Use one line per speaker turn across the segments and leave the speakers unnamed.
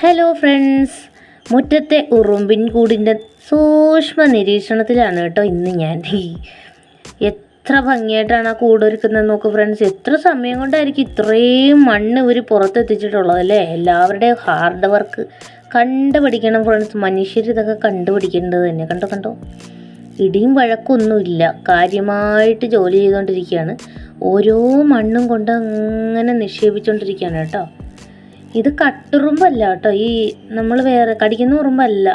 Hello friends മുറ്റത്തെ ഉറുമ്പിൻ കൂടിന്റെ സൂക്ഷ്മ നിരീക്ഷണത്തിലാണ് കേട്ടോ ഇന്ന് ഞാൻ. എത്ര ഭംഗിയായിട്ടാണ് ആ കൂടൊരുക്കുന്നത് നോക്ക് ഫ്രണ്ട്സ് എത്ര സമയം കൊണ്ടായിരിക്കും ഇത്രയും മണ്ണ് ഇവർ പുറത്തെത്തിച്ചിട്ടുള്ളത് അല്ലേ? എല്ലാവരുടെയും ഹാർഡ് വർക്ക് കണ്ടുപിടിക്കണം ഫ്രണ്ട്സ് മനുഷ്യർ ഇതൊക്കെ കണ്ടുപിടിക്കേണ്ടത് തന്നെ. കണ്ടോ കണ്ടോ? ഇടിയും വഴക്കൊന്നുമില്ല. കാര്യമായിട്ട് ജോലി ചെയ്തുകൊണ്ടിരിക്കുകയാണ്. ഓരോ മണ്ണും കൊണ്ട് അങ്ങനെ നിക്ഷേപിച്ചുകൊണ്ടിരിക്കുകയാണ് കേട്ടോ. ഇത് കട്ടുറുമ്പല്ല കേട്ടോ. ഈ നമ്മൾ വേറെ കടിക്കുന്ന ഉറുമ്പല്ല.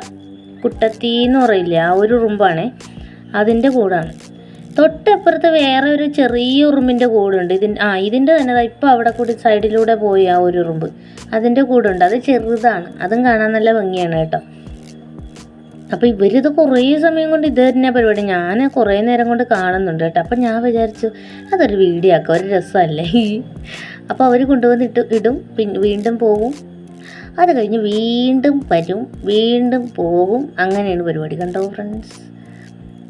കുട്ടത്തി എന്ന് പറയില്ലേ ആ ഒരു ഉറുമ്പാണേ. അതിന്റെ കൂടാണ്. തൊട്ടപ്പുറത്ത് വേറെ ഒരു ചെറിയ ഉറുമ്പിന്റെ കൂടുണ്ട്. ഇതിൻ ആ ഇതിന്റെ തന്നെ ഇപ്പം അവിടെ കൂടി സൈഡിലൂടെ പോയി ആ ഒരു ഉറുമ്പ്. അതിന്റെ കൂടുണ്ട്. അത് ചെറുതാണ്. അതും കാണാൻ നല്ല ഭംഗിയാണ് കേട്ടോ. അപ്പോൾ ഇവരിത് കുറേ സമയം കൊണ്ട് ഇത് തന്നെ പരിപാടി. ഞാൻ കുറേ നേരം കൊണ്ട് കാണുന്നുണ്ട് കേട്ടോ. അപ്പം ഞാൻ വിചാരിച്ചു അതൊരു വീഡിയോ ആക്കാം. ഒരു രസമല്ലേ? അപ്പോൾ അവർ കൊണ്ടുവന്നിട്ട് ഇടും പിന്നെ വീണ്ടും പോകും അത് കഴിഞ്ഞ് വീണ്ടും വരും വീണ്ടും പോകും അങ്ങനെയാണ് പരിപാടി കണ്ടോ ഫ്രണ്ട്സ്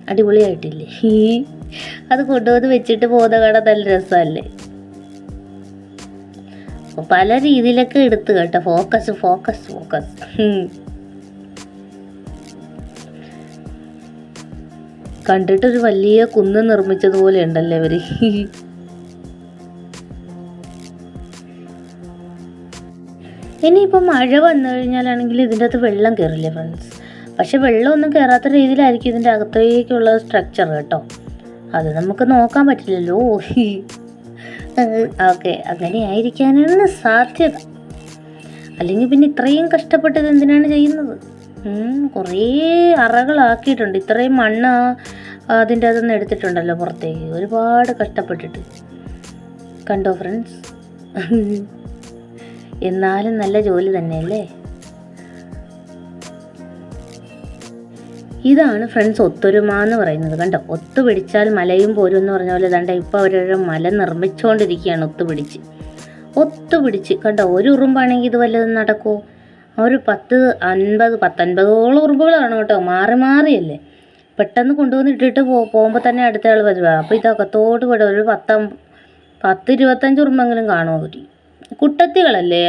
അടിപൊളിയായിട്ടില്ലേ? അത് കൊണ്ടുവന്ന് വെച്ചിട്ട് പോകുന്ന കാണാൻ നല്ല രസമല്ലേ? അപ്പോൾ പല രീതിയിലൊക്കെ എടുത്ത് കേട്ടോ. ഫോക്കസ് ഫോക്കസ് ഫോക്കസ് കണ്ടിട്ടൊരു വലിയ കുന്ന് നിർമ്മിച്ചതുപോലെ ഉണ്ടല്ലേ അവർ ഇനിയിപ്പോൾ മഴ വന്നു കഴിഞ്ഞാലാണെങ്കിൽ ഇതിന്റെ അകത്ത് വെള്ളം കയറില്ലേ ഫ്രണ്ട്സ് പക്ഷെ വെള്ളമൊന്നും കയറാത്ത രീതിയിലായിരിക്കും ഇതിന്റെ അകത്തേക്കുള്ള സ്ട്രക്ചർ കേട്ടോ. അത് നമുക്ക് നോക്കാൻ പറ്റില്ലല്ലോ. ഓക്കെ അങ്ങനെ ആയിരിക്കാനാണ് സാധ്യത. അല്ലെങ്കിൽ പിന്നെ ഇത്രയും കഷ്ടപ്പെട്ടത് എന്തിനാണ് ചെയ്യുന്നത്? കുറേ അറകളാക്കിയിട്ടുണ്ട്. ഇത്രയും മണ്ണ് അതിന്റെ അതൊന്ന് എടുത്തിട്ടുണ്ടല്ലോ പുറത്തേക്ക്. ഒരുപാട് കഷ്ടപ്പെട്ടിട്ട്. കണ്ടോ ഫ്രണ്ട്സ് എന്നാലും നല്ല ജോലി തന്നെയല്ലേ? ഇതാണ് ഫ്രണ്ട്സ് ഒത്തൊരുമ എന്ന് പറയുന്നത്. കണ്ടോ? ഒത്തുപിടിച്ചാൽ മലയും പോരും എന്ന് പറഞ്ഞ പോലെ കണ്ട ഇപ്പോൾ അവരൊരു മല നിർമ്മിച്ചുകൊണ്ടിരിക്കുകയാണ് ഒത്തുപിടിച്ച്. ഒത്തുപിടിച്ച് കണ്ടോ? ഒരു ഉറുമ്പാണെങ്കിൽ ഇത് വല്ലതും നടക്കുമോ ഒരു പത്ത് അൻപത് പത്തൊൻപതോളം ഉറുമ്പുകളാണ് കേട്ടോ. മാറി മാറിയല്ലേ പെട്ടെന്ന് കൊണ്ടുവന്ന് ഇട്ടിട്ട് പോ പോകുമ്പോൾ തന്നെ അടുത്ത ആൾ വരുക അപ്പോൾ ഇതകത്തോട്ട് വിടും ഒരു പത്തം പത്ത് ഇരുപത്തഞ്ച് ഉറുമ്പെങ്കിലും കാണുമോ അവർ കുട്ടത്തികളല്ലേ?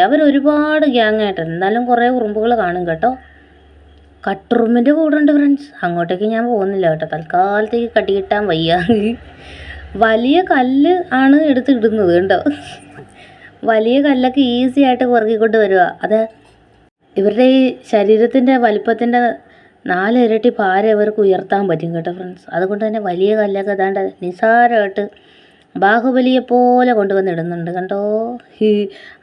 ഗ്യാങ് ആയിട്ട് എന്നാലും കുറേ ഉറുമ്പുകൾ കാണും കേട്ടോ. കട്ടുറുമ്പിന്റെ കൂടെ ഉണ്ട് ഫ്രണ്ട്സ് അങ്ങോട്ടേക്ക് ഞാൻ പോകുന്നില്ല കേട്ടോ. തൽക്കാലത്തേക്ക് കടി കിട്ടാൻ വയ്യ. വലിയ കല്ല് ആണ് എടുത്ത് ഇടുന്നത് കേട്ടോ വലിയ കല്ലൊക്കെ ഈസി ആയിട്ട് പുറകിക്കൊണ്ട് വരിക. അത് ഇവരുടെ ഈ ശരീരത്തിന്റെ വലിപ്പത്തിന്റെ നാലിരട്ടി ഭാരം ഇവർക്ക് ഉയർത്താൻ പറ്റും കേട്ടോ ഫ്രണ്ട്സ് അതുകൊണ്ട് തന്നെ വലിയ കല്ലൊക്കെ ഏതാണ്ട് നിസാരമായിട്ട് ബാഹുബലിയെ പോലെ കൊണ്ടുവന്ന് ഇടുന്നുണ്ട് കണ്ടോ? ഹീ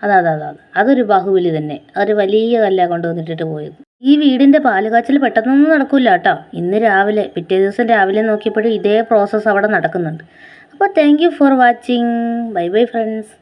അതാ അതാ അതാ അതാ. അതൊരു ബാഹുബലി തന്നെ. അതൊരു വലിയ കല്ല കൊണ്ടുവന്നിട്ടിട്ട് പോയത്. ഈ വീടിന്റെ പാലുകാച്ചൽ പെട്ടെന്നൊന്നും നടക്കില്ല കേട്ടോ. ഇന്ന് രാവിലെ പിറ്റേ ദിവസം രാവിലെ നോക്കിയപ്പോഴും ഇതേ പ്രോസസ്സ് അവിടെ നടക്കുന്നുണ്ട്. അപ്പോൾ thank you for watching bye bye friends